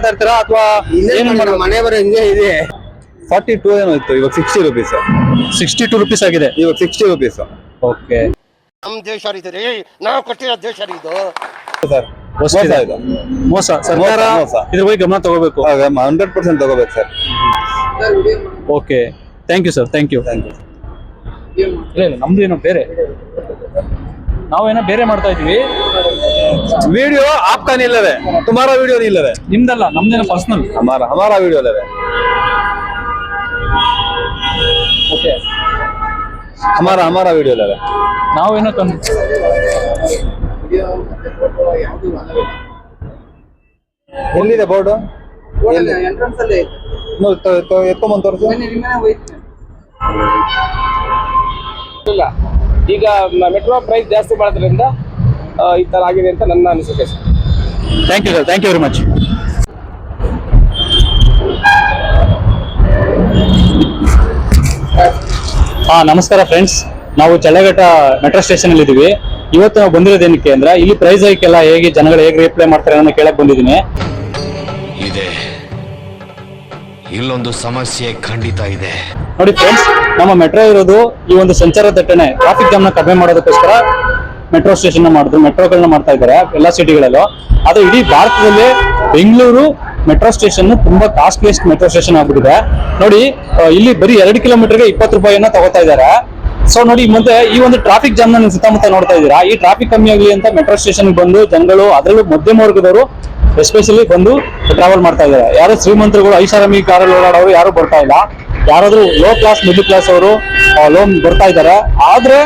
ಮಾಡ್ತಾ ಇರ್ತೀರಾ ಅಥವಾ ಏನು ಮನೆ ಬರೋ ಹಿಂಗೆ ಇದೆ. ಫಾರ್ಟಿ ಟೂ ಏನೋ ಇತ್ತು ಇವಾಗ sixty rupees sixty two rupees ಆಗಿದೆ ಇವಾಗ ಸಿಕ್ಸ್ಟಿ ರುಪೀಸ್ ಓಕೆ ನಮ್ ದೇಶ ರೀ ರೀ. ನಾವು ಕೊಟ್ಟಿರೋ ದೇಶ ರೀ ಇದು. ಸರ್ ಮೋಸ ಮೋಸ ಇದೆ. ಇದು. ಮೋಸ. ಸರ್ಕಾರ ಮೋಸ. ಇದ್ರ ಬಗ್ಗೆ ಗಮನ ತಗೋಬೇಕು. ಹಂಡ್ರೆಡ್ ಪರ್ಸೆಂಟ್ ತಗೋಬೇಕು sir okay thank you sir thank you thank you ಇಲ್ಲ ಇಲ್ಲ ನಮ್ದು ಏನೋ ಬೇರೆ. ನಾವೇನೋ ಬೇರೆ ಮಾಡ್ತಾ ಇದೀವಿ वीडियो आपका नहीं ले रहे तुम्हारा वीडियो नहीं ले रहे ನಿಮ್ದಲ್ಲ ನಮ್ದೇನೋ ಪರ್ಸನಲ್ हमारा हमारा वीडियो ले रहे ಓಕೆ हमारा हमारा वीडियो ले रहे ನಾವೇನೋ ಕನ್ ಎಲ್ಲಿದೆ ಬೋರ್ಡು ಎತ್ಕೊಂಬಂದ್ ತೋರಿಸು ಇಲ್ಲ ಈಗ ಮೆಟ್ರೋ ಪ್ರೈಸ್ ಜಾಸ್ತಿ ಮಾಡೋದ್ರಿಂದ ಈ ಥರ ಆಗಿದೆ ಅಂತ ನನ್ನ ಅನಿಸಿಕೆ sir. Thank you sir thank you very much ಹಾಂ ನಮಸ್ಕಾರ ಫ್ರೆಂಡ್ಸ್ ನಾವು ಚಳ್ಳಘಟ್ಟ ಮೆಟ್ರೋ ಸ್ಟೇಷನ್ ಅಲ್ಲಿ ಇದೀವಿ. ಇವತ್ತು ನಾವು ಬಂದಿರೋದು ಏನಕ್ಕೆ ಅಂದ್ರೆ ಇಲ್ಲಿ ಪ್ರೈಸ್ ಹೈಕ್ ಎಲ್ಲ ಹೇಗೆ ಜನಗಳು ಹೇಗೆ ರಿಪ್ಲೈ ಮಾಡ್ತಾರೆ ಅನ್ನೋ ಕೇಳಕ್ ಬಂದಿದ್ದೀನಿ. ಇದೆ. ಇಲ್ಲೊಂದು ಸಮಸ್ಯೆ ಖಂಡಿತ ಇದೆ. ನೋಡಿ ಫ್ರೆಂಡ್ಸ್ ನಮ್ಮ ಮೆಟ್ರೋ ಇರೋದು ಈ ಒಂದು ಸಂಚಾರ ದಟ್ಟಣೆ ಟ್ರಾಫಿಕ್ ಜಾಮ್ನ ಕಡಿಮೆ ಮಾಡೋದಕ್ಕೋಸ್ಕರ ಮೆಟ್ರೋ ಸ್ಟೇಷನ್ ಮಾಡಿದ್ರು ಮೆಟ್ರೋಗಳನ್ನ ಮಾಡ್ತಾ ಇದ್ದಾರೆ ಎಲ್ಲಾ ಸಿಟಿಗಳಲ್ಲೂ ಅದು ಇಡೀ ಭಾರತದಲ್ಲಿ ಬೆಂಗಳೂರು ಮೆಟ್ರೋ ಸ್ಟೇಷನ್ ತುಂಬಾ ಕಾಸ್ಟ್ಲಿಯಸ್ಟ್ ಮೆಟ್ರೋ ಸ್ಟೇಷನ್ ಆಗ್ಬಿಟ್ಟಿದೆ. ನೋಡಿ ಇಲ್ಲಿ ಬರೀ ಎರಡು ಕಿಲೋಮೀಟರ್ಗೆ ಇಪ್ಪತ್ತು ರೂಪಾಯಿಯನ್ನ ತಗೋತಾ ಇದ್ದಾರೆ. ಸೊ ನೋಡಿ ಮತ್ತೆ ಈ ಒಂದು ಟ್ರಾಫಿಕ್ ಜಾಮ್ನ ಸುತ್ತಮುತ್ತ ನೋಡ್ತಾ ಇದ್ದೀರಾ? ಈ ಟ್ರಾಫಿಕ್ ಕಮ್ಮಿ ಆಗಲಿ ಅಂತ ಮೆಟ್ರೋ ಸ್ಟೇಷನ್ ಬಂದು ಜನಗಳು, ಅದರಲ್ಲೂ ಮಧ್ಯಮ ವರ್ಗದವರು ಎಸ್ಪೆಷಲಿ ಬಂದು ಟ್ರಾವೆಲ್ ಮಾಡ್ತಾ ಇದ್ದಾರೆ. ಯಾರು ಶ್ರೀಮಂತರುಗಳು, ಐಷಾರಾಮಿ ಕಾರಲ್ಲಿ ಓಡಾಡೋರು ಯಾರು ಬರ್ತಾ ಇಲ್ಲ. ಯಾರಾದ್ರೂ ಲೋ ಕ್ಲಾಸ್ ಮಿಡ್ಲ್ ಕ್ಲಾಸ್ ಅವರು ಲೋನ್ ಬರ್ತಾ ಇದ್ದಾರೆ, ಆದ್ರೆ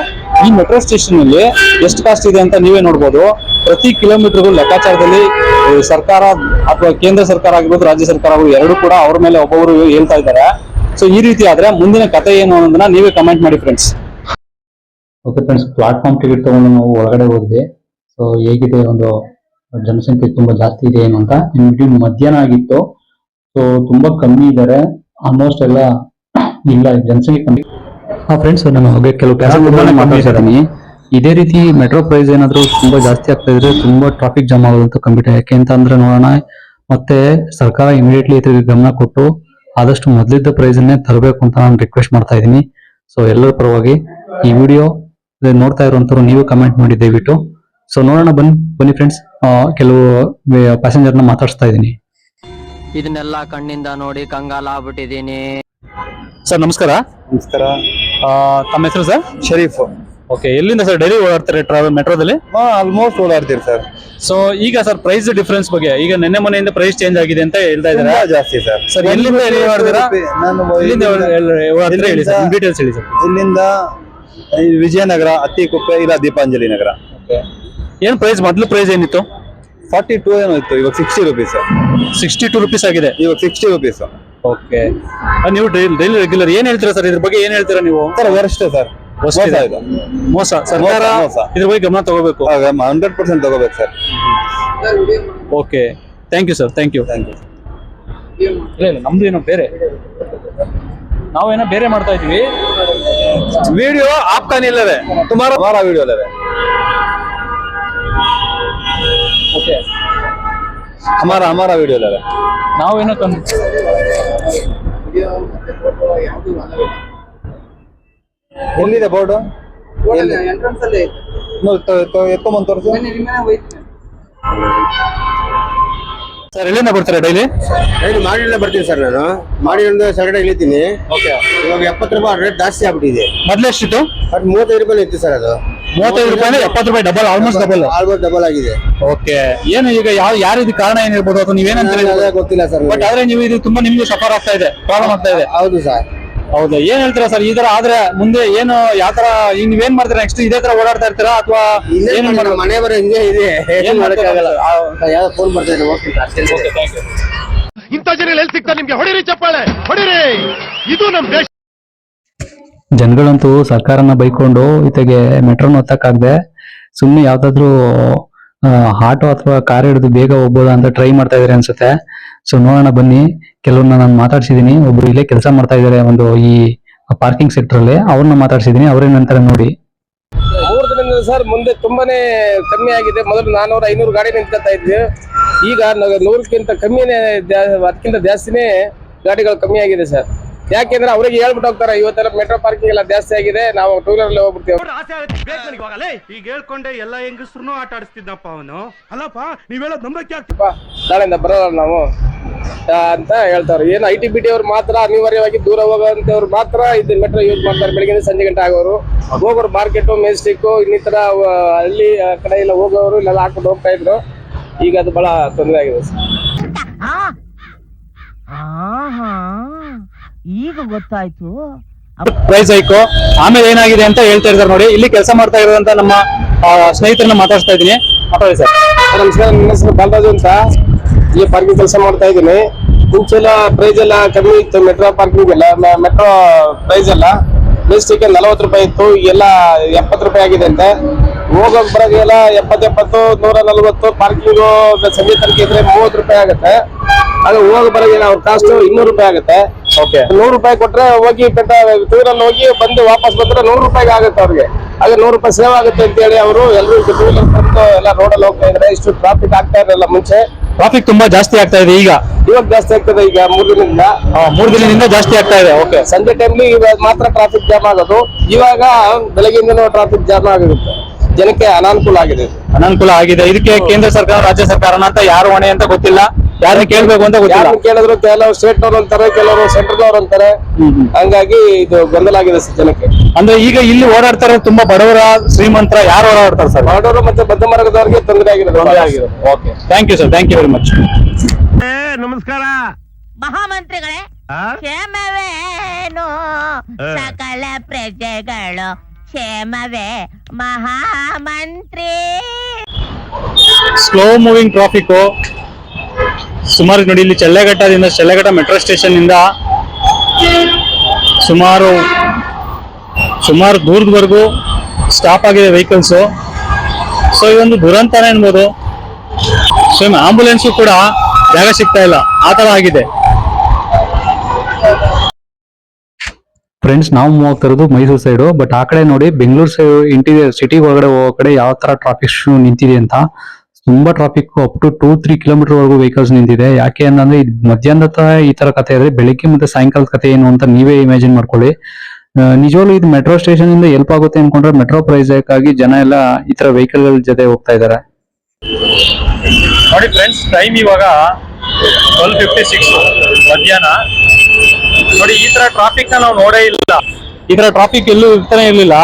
ಈ ಮೆಟ್ರೋ ಸ್ಟೇಷನ್ ಅಲ್ಲಿ ಎಷ್ಟು ಕಾಸ್ಟ್ ಇದೆ ಅಂತ ನೀವೇ ನೋಡ್ಬೋದು. ಪ್ರತಿ ಕಿಲೋಮೀಟರ್ಗೂ ಲೆಕ್ಕಾಚಾರದಲ್ಲಿ ಸರ್ಕಾರ ಅಥವಾ ಕೇಂದ್ರ ಸರ್ಕಾರ ಆಗಿರ್ಬೋದು, ರಾಜ್ಯ ಸರ್ಕಾರ ಎರಡು ಕೂಡ ಅವ್ರ ಮೇಲೆ ಒಬ್ಬೊಬ್ರು ಹೇಳ್ತಾ ಇದ್ದಾರೆ. ಸೊ ಈ ರೀತಿ ಆದ್ರೆ ಮುಂದಿನ ಕತೆ ಏನು ಅನ್ನೋದನ್ನ ನೀವೇ ಕಮೆಂಟ್ ಮಾಡಿ friends okay friends platform ticket ತಗೊಂಡು ನಾವು ಒಳಗಡೆ ಹೋದ್ವಿ. ಸೊ ಹೇಗಿದೆ ಒಂದು ಜನಸಂಖ್ಯೆ ತುಂಬಾ ಜಾಸ್ತಿ ಇದೆ ಏನು ಅಂತ. ಮಧ್ಯಾಹ್ನ ಆಗಿತ್ತು. ಸೊ ತುಂಬಾ ಕಮ್ಮಿ ಇದ್ದಾರೆ. ಆಲ್ಮೋಸ್ಟ್ ಎಲ್ಲ ಇಲ್ಲ ಜನಸಂಖ್ಯೆ ಕಮ್ಮಿ. ಹಾ ಫ್ರೆಂಡ್ಸ್ ನಾನು ಹಾಗೆ ಕೆಲವು ಮಾತಾಡ್ತಾ ಮಾತಾಡ್ತಿದ್ದೀನಿ ಇದೇ ರೀತಿ ಮೆಟ್ರೋ ಪ್ರೈಸ್ ಏನಾದ್ರು ತುಂಬಾ ಜಾಸ್ತಿ ಆಗ್ತಾ ಇದ್ರೆ ತುಂಬಾ ಟ್ರಾಫಿಕ್ ಜಾಮ್ ಆಗೋದಂತ ಕಂಪ್ಯೂಟರ್ ಯಾಕೆ ಅಂತ ಅಂದ್ರೆ ನೋಡೋಣ ಮತ್ತೆ ಸರ್ಕಾರ ಇಮಿಡಿಯೇಟ್ಲಿ ಇದ್ರಿಗೆ ಗಮನ ಕೊಟ್ಟು ಆದಷ್ಟು ಮೊದಲಿದ್ದ ಪ್ರೈಸ್ ಅನ್ನೇ ತರಬೇಕು ಅಂತ ನಾನು ರಿಕ್ವೆಸ್ಟ್ ಮಾಡ್ತಾ ಇದ್ದೀನಿ. ಸೊ ಎಲ್ಲರ ಪರವಾಗಿ ಈ ವಿಡಿಯೋ ನೋಡ್ತಾ ಇರುವಂತವ್ರು ನೀವು ಕಮೆಂಟ್ ಮಾಡಿ ದಯವಿಟ್ಟು. ಸೊ ನೋಡೋಣ ಬನ್ನಿ ಬನ್ನಿ ಫ್ರೆಂಡ್ಸ್ ಕೆಲವು ಪ್ಯಾಸೆಂಜರ್ನ ಮಾತಾಡಿಸ್ತಾ ಇದ್ದೀನಿ. ಇದನ್ನೆಲ್ಲ ಕಣ್ಣಿಂದ ನೋಡಿ ಕಂಗಾಲ ಆಗ್ಬಿಟ್ಟಿದೀನಿ ಸರ್ ನಮಸ್ಕಾರ. ನಮಸ್ಕಾರ. ಆ, ತಮ್ಮ ಹೆಸರು ಸರ್? ಶರೀಫ್. ಓಕೆ ಎಲ್ಲಿಂದ ಸರ್ ಡೈಲಿ ಓಡಾಡ್ತಾರೆ ಟ್ರಾವೆಲ್ ಮೆಟ್ರೋದಲ್ಲಿ? ಆಲ್ಮೋಸ್ಟ್ ಓಡಾಡ್ತೀರಿ ಸರ್. ಸೊ ಈಗ ಸರ್ ಪ್ರೈಸ್ ಡಿಫರೆನ್ಸ್ ಬಗ್ಗೆ ಈಗ ನಿನ್ನೆ ಮೊನ್ನೆಯಿಂದ ಪ್ರೈಸ್ ಚೇಂಜ್ ಆಗಿದೆ ಅಂತ ಹೇಳ್ತಾ ಇದ್ದಾರೆ? ತುಂಬಾ ಜಾಸ್ತಿ ಸರ್. ಸರ್ ಎಲ್ಲಿಂದ ಎಲ್ಲಿ ಓಡಾಡ್ತೀರಾ? ನಾನು ಎಲ್ಲಿಂದ ಓಡಾಡ್ತೀರಾ ಹೇಳಿ ಸರ್ ಡೀಟೇಲ್ಸ್ ಹೇಳಿ ಸರ್ ಇಲ್ಲಿಂದ ವಿಜಯನಗರ ವಿಜಯನಗರ ಅತ್ತಿಕುಪ್ಪೆ ಇಲ್ಲ ದೀಪಾಂಜಲಿ ನಗರ. ಏನ್ ಪ್ರೈಸ್ ಮೊದಲು ಪ್ರೈಸ್ ಏನಿತ್ತು? ಫಾರ್ಟಿ ಟೂ ಏನೋ ಇತ್ತು ಇವಾಗ sixty rupees sixty two rupees ಆಗಿದೆ. ಇವಾಗ ಸಿಕ್ಸ್ಟಿ ರುಪೀಸ್ ಓಕೆ ನೀವು ಡೈಲಿ ರೆಗ್ಯುಲರ್ ಏನ್ ಹೇಳ್ತೀರಾ ಸರ್ ಇದ್ರ ಬಗ್ಗೆ ಏನ್ ಹೇಳ್ತೀರಾ ನೀವು? ಸರ್ ವರಿಷ್ಠ ಸರ್ ಮೋಸ ಮೋಸ. ಸರ್ಕಾರ ಮೋಸ. ಇದ್ರ ಬಗ್ಗೆ ಗಮನ ತಗೋಬೇಕು. ಹಂಡ್ರೆಡ್ ಪರ್ಸೆಂಟ್ ತಗೋಬೇಕು sir okay thank you sir thank you thank you ಇಲ್ಲ ಇಲ್ಲ ನಮ್ದು ಏನೋ ಬೇರೆ. ನಾವೇನೋ ಬೇರೆ ಮಾಡ್ತಾ ಇದೀವಿ ವಿಡಿಯೋ ಆಪ್ಕಾನ್ ಇಲ್ಲವೇ? ಸುಮಾರು ಸುಮಾರು ವಿಡಿಯೋ ಇಲ್ಲವೇ वीडियो ले रहे ಓಕೆ हमारा हमारा वीडियो ले रहे ನಾವೇನೋ ಕನ್ ಎಲ್ಲಿದೆ ಬೋರ್ಡು ಎತ್ಕೊಂಬಂದ್ ತೋರಿಸು ಸರ್ ಎಲ್ಲಿಂದ ಬರ್ತಾರೆ ಡೈಲಿ ಡೈಲಿ ಮಾಡಿಲ್ಲ ಬರ್ತೀನಿ ಸರ್ ನಾನು ಮಾಡಿಯಿಂದ ಸಗಡೆ ಇಳಿತೀನಿ ಓಕೆ ಇವಾಗ ಎಪ್ಪತ್ತು ರೂಪಾಯಿ ರೇಟ್ ಜಾಸ್ತಿ ಆಗ್ಬಿಟ್ಟಿದೆ ಮೊದ್ಲು ಎಷ್ಟಿತ್ತು ಬಟ್ ಮೂವತ್ತೈದು ರೂಪಾಯಿ ಇತ್ತು ಸರ್ ಅದು ಮೂವತ್ತೈದು ರೂಪಾಯಿ ಎಪ್ಪತ್ತು ರೂಪಾಯಿ double almost double almost double ಆಗಿದೆ. ಓಕೆ ಏನು ಈಗ ಯಾವ ಯಾರು ಇದು ಕಾರಣ ಏನಿರ್ಬೋದು ಅಥವಾ ನೀವೇನಂತ ಅದೇ ಗೊತ್ತಿಲ್ಲ ಸರ್ ಬಟ್ ಆದ್ರೆ ನೀವು ಇದು ತುಂಬಾ ನಿಮ್ಗೆ ಸಫರ್ ಆಗ್ತಾ ಇದೆ ಪ್ರಾಬ್ಲಮ್ ಆಗ್ತಾ ಇದೆ. ಹೌದು ಸರ್. ಹೌದು. ಏನ್ ಹೇಳ್ತೀರಾ ಸರ್? ಈ ತರ ಆದ್ರೆ ಮುಂದೆ ಏನು ಯಾವ ತರ ಈಗ ನೀವೇನ್ ಮಾಡ್ತೀರಾ? ನೆಕ್ಸ್ಟ್ ಇದೇ ತರ ಓಡಾಡ್ತಾ ಇರ್ತೀರಾ? ಅಥವಾ ಏನು ನಮ್ಮ ಮನೆ ಬರೋ ಹಿಂಗೆ ಇದೆ. ಏನ್ ಮಾಡಕ್ಕಾಗಲ್ಲ. ಯಾವ್ದೋ ಫೋನ್ ಬರ್ತಾ ಇದೆ ಹೋಗ್ತೀನಿ ಅಷ್ಟೇ ಇಂಥ ಜನ ಎಲ್ಲಿ ಸಿಗ್ತಾರೆ ನಿಮ್ಗೆ? ಹೊಡಿರಿ ಚಪ್ಪಾಳೆ. ಹೊಡಿರಿ. ಇದು ನಮ್ ದೇಶ. ಜನಗಳಂತೂ ಸರ್ಕಾರನ ಬೈಕೊಂಡು ಇತ್ತಗೆ ಮೆಟ್ರೋನ ಹತ್ತಕ್ಕಾಗದೆ ಸುಮ್ಮನೆ ಯಾವ್ದಾದ್ರು ಆಟೋ ಅಥವಾ ಕಾರ್ ಹಿಡಿದು ಬೇಗ ಹೋಗ್ಬೋದಾ ಅಂತ ಟ್ರೈ ಮಾಡ್ತಾ ಇದಾರೆ ಅನ್ಸುತ್ತೆ. ಸೊ ನೋಡೋಣ ಬನ್ನಿ. ಕೆಲವ್ರನ್ನ ನಾನು ಮಾತಾಡ್ಸಿದೀನಿ. ಒಬ್ರು ಇಲ್ಲೇ ಕೆಲಸ ಮಾಡ್ತಾ ಇದಾರೆ ಒಂದು ಈ ಪಾರ್ಕಿಂಗ್ ಸೆಕ್ಟರ್ ಅಲ್ಲಿ. ಅವ್ರನ್ನ ಮಾತಾಡ್ಸಿದೀನಿ. ಅವ್ರೇನಂತಾರೆ ನೋಡಿ. ಸರ್, ಮುಂದೆ ತುಂಬಾನೇ ಕಮ್ಮಿ ಆಗಿದೆ. ಮೊದಲು ನಾನೂರ ಐನೂರು ಗಾಡಿ ನಿಂತ್ಕೊತಾ ಇದ್ವಿ. ಈಗ ನೂರಕ್ಕಿಂತ ಕಮ್ಮಿನೇ ಅದಕ್ಕಿಂತ ಜಾಸ್ತಿನೇ ಗಾಡಿಗಳು ಕಮ್ಮಿ ಆಗಿದೆ ಸರ್. ಯಾಕೆಂದ್ರೆ ಅವ್ರಿಗೆ ಹೇಳ್ಬಿಟ್ಟು ಹೋಗ್ತಾರೆ ಇವತ್ತೆಲ್ಲ ಮೆಟ್ರೋ ಪಾರ್ಕಿಂಗ್ ಎಲ್ಲ ಜಾಸ್ತಿ ಆಗಿದೆ ನಾವು ಟೂ ವೀಲರ್ ಹೋಗ್ಬಿಡ್ತೀವಿ. ಈಗ ಹೇಳ್ಕೊಂಡೆ ಎಲ್ಲ ಹೆಂಗಸ್ರು ಆಟ ಆಡಿಸ್ತಿದ್ದಪ್ಪ ಅವನು. ಅಲ್ಲಪ್ಪ ನೀವ್ ಹೇಳೋದ್ ನಂಬಕ್ಕೆ ಆಗ್ತಪ್ಪ ನಾಳೆಯಿಂದ ಬರೋಲ್ಲ ನಾವು. ಅಂತ ಹೇಳ್ತಾರೆ. ಏನು ಐ ಟಿ ಬಿ ಟಿ ಅವ್ರು ಮಾತ್ರ ಅನಿವಾರ್ಯವಾಗಿ ದೂರ ಹೋಗುವಂತವ್ರು ಮಾತ್ರ ಇದು ಮೆಟ್ರೋ ಯೂಸ್ ಮಾಡ್ತಾರೆ. ಬೆಳಿಗ್ಗೆ ಸಂಜೆ ಗಂಟೆ ಆಗೋರು. ಹೋಗೋರು ಮಾರ್ಕೆಟ್ ಮೇಸ್ಟಿಕ್ಕು ಇನ್ನಿತರ ಹಳ್ಳಿ ಕಡೆ ಎಲ್ಲ ಹೋಗೋರು ಇಲ್ಲೆಲ್ಲ ಹಾಕೊಂಡು ಹೋಗ್ತಾ ಇದ್ರು. ಈಗ ಅದು ಬಹಳ ತೊಂದರೆ ಆಗಿದೆ. ಸರ್ ಈಗ ಗೊತ್ತಾಯ್ತು. ಪ್ರೈಸ್ ಹೈಕು ಆಮೇಲೆ ಏನಾಗಿದೆ ಅಂತ ಹೇಳ್ತಾ ಇದ್ದಾರೆ ನೋಡಿ. ಇಲ್ಲಿ ಕೆಲಸ ಮಾಡ್ತಾ ಇರೋದಂತ ನಮ್ಮ ಸ್ನೇಹಿತರನ್ನ ಮಾತಾಡ್ತಾ ಇದ್ದೀನಿ. ಮಾತಾಡಿ ಸರ್. ನಮಸ್ಕಾರ. ನನ್ನ ಹೆಸರು ಬಾಲರಾಜು ಅಂತ. ಈ ಪಾರ್ಕಿಂಗ್ ಕೆಲಸ ಮಾಡ್ತಾ ಇದ್ದೀನಿ. ಮುಂಚೆ ಎಲ್ಲ ಪ್ರೈಸ್ ಎಲ್ಲ ಕಮ್ಮಿ ಇತ್ತು. ಮೆಟ್ರೋ ಪಾರ್ಕಿಂಗ್ ಎಲ್ಲ ಮೆಟ್ರೋ ಪ್ರೈಸ್ ಎಲ್ಲ. ಮಿಸ್ಟೇಕ್ ನಲವತ್ತು ರೂಪಾಯಿ ಇತ್ತು. ಎಲ್ಲ ಎಪ್ಪತ್ತು ರೂಪಾಯಿ ಆಗಿದೆ ಅಂತೆ. ಹೋಗೋಕ್ ಬರೋಗೆಲ್ಲ ಎಪ್ಪತ್ತು ಎಪ್ಪತ್ತು ನೂರ ನಲ್ವತ್ತು ಪಾರ್ಕಿಂಗ್ ಸಂಜೆ ತನಕ ಇದ್ರೆ ಮೂವತ್ತು ರೂಪಾಯಿ ಆಗುತ್ತೆ. ಅದು ಹೋಗಿ ಬರೋಗೆಲ್ಲ ಅವ್ರ ಕಾಸ್ಟ್ ಇನ್ನೂರು ರೂಪಾಯಿ ಆಗುತ್ತೆ. ಓಕೆ ನೂರು ರೂಪಾಯಿ ಕೊಟ್ರೆ ಹೋಗಿ ಬೆಟ್ಟ ಟೂರಲ್ಲಿ ಹೋಗಿ ಬಂದು ವಾಪಸ್ ಬಂದ್ರೆ ನೂರು ರೂಪಾಯಿಗೆ ಆಗುತ್ತೆ ಅವ್ರಿಗೆ. ಅದೇ ನೂರು ರೂಪಾಯಿ ಸೇವ್ ಆಗುತ್ತೆ ಅಂತ ಹೇಳಿ ಅವರು ಎಲ್ಲರೂ ಟೂ ವೀಲರ್ ಬಂದು ಎಲ್ಲ ರೋಡಲ್ಲಿ ಹೋಗ್ತಾ ಇದ್ರೆ ಇಷ್ಟು ಟ್ರಾಫಿಕ್ ಆಗ್ತಾ ಇರಲಿಲ್ಲ ಮುಂಚೆ. ಟ್ರಾಫಿಕ್ ತುಂಬಾ ಜಾಸ್ತಿ ಆಗ್ತಾ ಇದೆ ಈಗ. ಇವಾಗ ಜಾಸ್ತಿ ಆಗ್ತದೆ ಈಗ ಮೂರು ದಿನದಿಂದ. ಮೂರು ದಿನದಿಂದ ಜಾಸ್ತಿ ಆಗ್ತಾ ಇದೆ. ಓಕೆ ಸಂಜೆ ಟೈಮ್ಲಿ ಇವಾಗ ಮಾತ್ರ ಟ್ರಾಫಿಕ್ ಜಾಮ್ ಆಗೋದು. ಇವಾಗ ಬೆಳಗ್ಗೆಯಿಂದನೂ ಟ್ರಾಫಿಕ್ ಜಾಮ್ ಆಗುತ್ತೆ ಜನಕ್ಕೆ ಅನಾನುಕೂಲ ಆಗಿದೆ. ಅನಾನುಕೂಲ ಆಗಿದೆ. ಇದಕ್ಕೆ ಕೇಂದ್ರ ಸರ್ಕಾರ ರಾಜ್ಯ ಸರ್ಕಾರನ ಅಂತ ಯಾರು ಹೊಣೆ ಅಂತ ಗೊತ್ತಿಲ್ಲ. ಯಾರು ಕೇಳ್ಬೇಕು ಅಂತ ಗೊತ್ತಿಲ್ಲ. ಯಾರು ಕೇಳಿದ್ರು ಕೆಲವರು ಸ್ಟೇಟ್ ಅವ್ರು ಅಂತಾರೆ ಕೆಲವರು ಸೆಂಟ್ರಲ್ ಅವರು ಅಂತಾರೆ. ಹಂಗಾಗಿ ಇದು ಗೊಂದಲ ಆಗಿದೆ ಸರ್ ಜನಕ್ಕೆ. ಅಂದ್ರೆ ಈಗ ಇಲ್ಲಿ ಓಡಾಡ್ತಾರೆ ತುಂಬಾ ಬಡವರ ಶ್ರೀಮಂತರ ಯಾರು ಓಡಾಡ್ತಾರೆ ಸರ್? ಬಡವರು ಮತ್ತೆ ಬದ್ಧ ವರ್ಗದವರಿಗೆ ತೊಂದರೆ ಆಗಿರೋದು okay thank you sir thank you very much ನಮಸ್ಕಾರ. ಮಹಾಮಂತ್ರಿಗಳೇ? ಕ್ಷೇಮವೇನು ಸಕಲ ಪ್ರಜೆಗಳು ಕ್ಷೇಮವೇ ಮಹಾಮಂತ್ರಿ. ಸ್ಲೋ ಮೂವಿಂಗ್ ಟ್ರಾಫಿಕ್ ಸುಮಾರು ನೋಡಿ, ಇಲ್ಲಿ ಚಳ್ಳೆಘಟ್ಟದಿಂದ, ಚಳ್ಳೆಘಟ್ಟ ಮೆಟ್ರೋ ಸ್ಟೇಷನ್ ಇಂದ ಸುಮಾರು ಸುಮಾರು ದೂರದವರೆಗೂ ಸ್ಟಾಪ್ ಆಗಿದೆ ವೆಹಿಕಲ್ಸ್ ಸೊ ಇದೊಂದು ದುರಂತನೇ ಅನ್ಬೋದು ಸೊ ಆಂಬುಲೆನ್ಸು ಕೂಡ ಜಾಗ ಸಿಗ್ತಾ ಇಲ್ಲ. ಆ ಥರ ಆಗಿದೆ. ಫ್ರೆಂಡ್ಸ್ ನಾವು ಮೂವ್ ಆಗ್ತಿರೋದು ಮೈಸೂರು ಸೈಡು ಬಟ್ ಆ ಕಡೆ ನೋಡಿ ಬೆಂಗಳೂರು ಸೈಡ್ ಇಂಟೀರಿಯರ್ ಸಿಟಿ ಒಳಗಡೆ ಹೋಗೋ ಕಡೆ ಯಾವ ತರ ಟ್ರಾಫಿಕ್ ನಿಂತಿದೆ ಅಂತ. ತುಂಬಾ traffic up to two three kilometer ವರೆಗೂ ವೆಹಿಕಲ್ಸ್ ನಿಂತಿದೆ. ಯಾಕೆ ಅಂತಂದ್ರೆ ಮಧ್ಯಾಹ್ನದ ಈ ತರ ಕಥೆ ಇದ್ರೆ ಬೆಳಿಗ್ಗೆ ಮತ್ತೆ ಸಾಯಂಕಾಲದ ಕಥೆ ಏನು ಅಂತ ನೀವೇ ಇಮ್ಯಾಜಿನ್ ಮಾಡ್ಕೊಳ್ಳಿ. ನಿಜವಾಗ್ಲೂ ಇದು ಮೆಟ್ರೋ ಸ್ಟೇಷನ್ ಇಂದ ಹೆಲ್ಪ್ ಆಗುತ್ತೆ ಅನ್ಕೊಂಡ್ರೆ ಮೆಟ್ರೋ ಪ್ರೈಸ್ ಆಗಿ ಜನ ಎಲ್ಲ ಈ ತರ ವೆಹಿಕಲ್ಗಳ ಜೊತೆ ಹೋಗ್ತಾ ಇದಾರೆ. ನೋಡಿ ಫ್ರೆಂಡ್ಸ್ ಟೈಮ್ ಇವಾಗ ಟ್ವೆಲ್ ಫಿಫ್ಟಿ ಸಿಕ್ಸ್ ಮಧ್ಯಾಹ್ನ. ನೋಡಿ, ಈ ತರ ಟ್ರಾಫಿಕ್ ನಾವು ನೋಡೇ ಇಲ್ಲ. ಈ ತರ ಟ್ರಾಫಿಕ್ ಎಲ್ಲೂ ಇರ್ತಾನೆ ಇರ್ಲಿಲ್ಲ.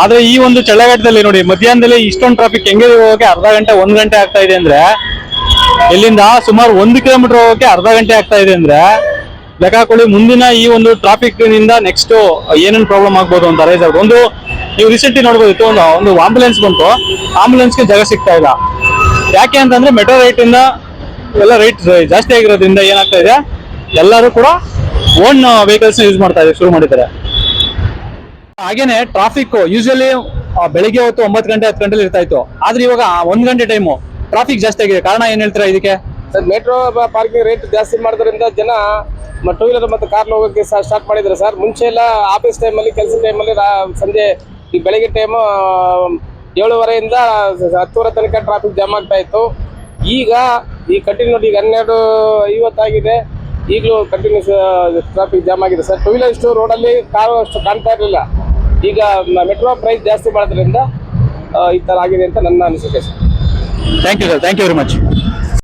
ಆದ್ರೆ ಈ ಒಂದು ಚಳ್ಳಘಟ್ಟದಲ್ಲಿ ನೋಡಿ, ಮಧ್ಯಾಹ್ನದಲ್ಲಿ ಇಷ್ಟೊಂದು ಟ್ರಾಫಿಕ್ ಹೆಂಗೆ ಹೋಗಕ್ಕೆ ಅರ್ಧ ಗಂಟೆ, ಒಂದ್ ಗಂಟೆ ಆಗ್ತಾ ಇದೆ ಅಂದ್ರೆ, ಇಲ್ಲಿಂದ ಸುಮಾರು ಒಂದು ಕಿಲೋಮೀಟರ್ ಹೋಗಕ್ಕೆ ಅರ್ಧ ಗಂಟೆ ಆಗ್ತಾ ಇದೆ ಅಂದ್ರೆ ಲೆಕ್ಕ ಮುಂದಿನ ಈ ಒಂದು ಟ್ರಾಫಿಕ್ನಿಂದ ನೆಕ್ಸ್ಟ್ ಏನೇನು ಪ್ರಾಬ್ಲಮ್ ಆಗ್ಬೋದು ಅಂತ ರೈಸ್ ಒಂದು, ನೀವು ರೀಸೆಂಟ್ಲಿ ನೋಡ್ಬೋದಿತ್ತು ಒಂದು ಒಂದು ಆಂಬುಲೆನ್ಸ್ ಬಂತು. ಆಂಬುಲೆನ್ಸ್ಗೆ ಜಾಗ ಸಿಗ್ತಾ ಇಲ್ಲ. ಯಾಕೆ ಅಂತಂದ್ರೆ ಮೆಟ್ರೋ ರೇಟ್ ಇಂದ ಎಲ್ಲ ರೇಟ್ ಜಾಸ್ತಿ ಆಗಿರೋದ್ರಿಂದ ಏನಾಗ್ತಾ ಇದೆ? ಎಲ್ಲರೂ ಕೂಡ ಓನ್ ವೆಹಿಕಲ್ಸ್ ಯೂಸ್ ಮಾಡ್ತಾ ಶುರು ಮಾಡಿದ್ದಾರೆ. ಹಾಗೇನೆ ಟ್ರಾಫಿಕ್ ಯೂಶಲಿ ಬೆಳಿಗ್ಗೆ ಹೊತ್ತು ಒಂಬತ್ತು ಗಂಟೆ, ಹತ್ತು ಗಂಟೆಲಿ ಇರ್ತಾ ಇತ್ತು. ಆದ್ರೆ ಇವಾಗ ಒಂದ್ ಗಂಟೆ ಟೈಮು ಟ್ರಾಫಿಕ್ ಜಾಸ್ತಿ ಆಗಿದೆ. ಕಾರಣ ಏನ್ ಹೇಳ್ತೀರಾ ಇದಕ್ಕೆ? ಸರ್ ಮೆಟ್ರೋ ಪಾರ್ಕಿಂಗ್ ರೇಟ್ ಜಾಸ್ತಿ ಮಾಡೋದ್ರಿಂದ ಜನ ಟೂ ವೀಲರ್ ಮತ್ತು ಕಾರ್ ಹೋಗೋಕೆ ಸ್ಟಾರ್ಟ್ ಮಾಡಿದ್ರು ಸರ್. ಮುಂಚೆ ಎಲ್ಲ ಆಫೀಸ್ ಟೈಮಲ್ಲಿ ಕೆಲಸ ಟೈಮಲ್ಲಿ ಸಂಜೆ, ಈ ಬೆಳಗ್ಗೆ ಟೈಮು ಏಳುವರೆಯಿಂದ ಹತ್ತುವರೆ ತನಕ ಟ್ರಾಫಿಕ್ ಜಾಮ್ ಆಗ್ತಾ ಇತ್ತು. ಈಗ, ಈ ಕಂಟಿನ್ಯೂ ಈಗ ಹನ್ನೆರಡು ಐವತ್ತಾಗಿದೆ. ಈಗಲೂ ಕಂಟಿನ್ಯೂಸ್ ಟ್ರಾಫಿಕ್ ಜಾಮ್ ಆಗಿದೆ. ಸರ್ ಟೂ ವೀಲರ್ ಇಷ್ಟು ರೋಡಲ್ಲಿ ಕಾರು ಅಷ್ಟು ಕಾಣ್ತಾ ಇರಲಿಲ್ಲ. ಈಗ ಮೆಟ್ರೋ ಪ್ರೈಸ್ ಜಾಸ್ತಿ ಮಾಡೋದ್ರಿಂದ ಈ ಥರ ಆಗಿದೆ ಅಂತ ನನ್ನ ಅನಿಸಿಕೆ sir thank you sir thank you very much